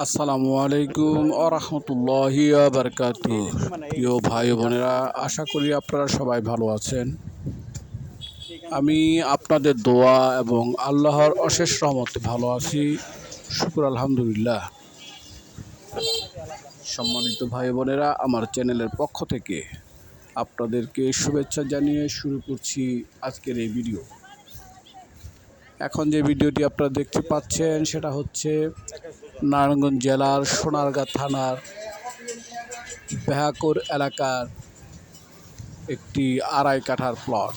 আসসালামু আলাইকুম ও রহমতুল্লাহি বারকাতু প্রিয় ভাই বোনেরা, আশা করি আপনারা সবাই ভালো আছেন। আমি আপনাদের দোয়া এবং আল্লাহর অশেষ রহমতে ভালো আছি। শুকুর আলহামদুলিল্লাহ। সম্মানিত ভাই বোনেরা, আমার চ্যানেলের পক্ষ থেকে আপনাদেরকে শুভেচ্ছা জানিয়ে শুরু করছি আজকের এই ভিডিও। এখন যে ভিডিওটি আপনারা দেখতে পাচ্ছেন, সেটা হচ্ছে নারায়ণগঞ্জ জেলার সোনারগাঁ থানার বেহাকুর এলাকার একটি আড়াই কাঠার প্লট।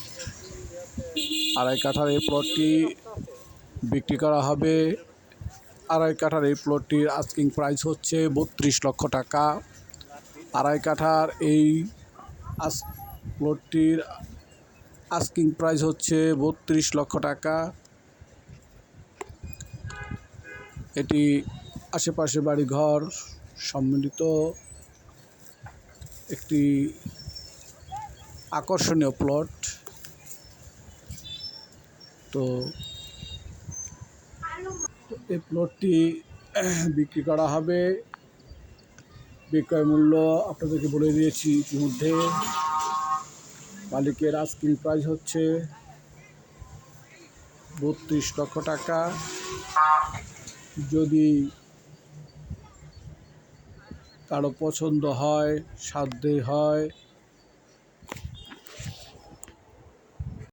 আড়াই কাঠার এই প্লটটি বিক্রি করা হবে। আড়াই কাঠার এই প্লটটির আস্কিং প্রাইস হচ্ছে বত্রিশ লক্ষ টাকা। আড়াই কাঠার এই আস প্লটটির আস্কিং প্রাইস হচ্ছে বত্রিশ লক্ষ টাকা। এটি আশেপাশে বাড়িঘর সম্মিলিত একটি আকর্ষণীয় প্লট। তো এই প্লটটি বিক্রি করা হবে। বিক্রয় মূল্য আপনাদেরকে বলে দিয়েছি ইতিমধ্যে। মালিকের আস্কিং প্রাইস হচ্ছে বত্রিশ লক্ষ টাকা। যদি কারও পছন্দ হয় সাধ্যে হয়।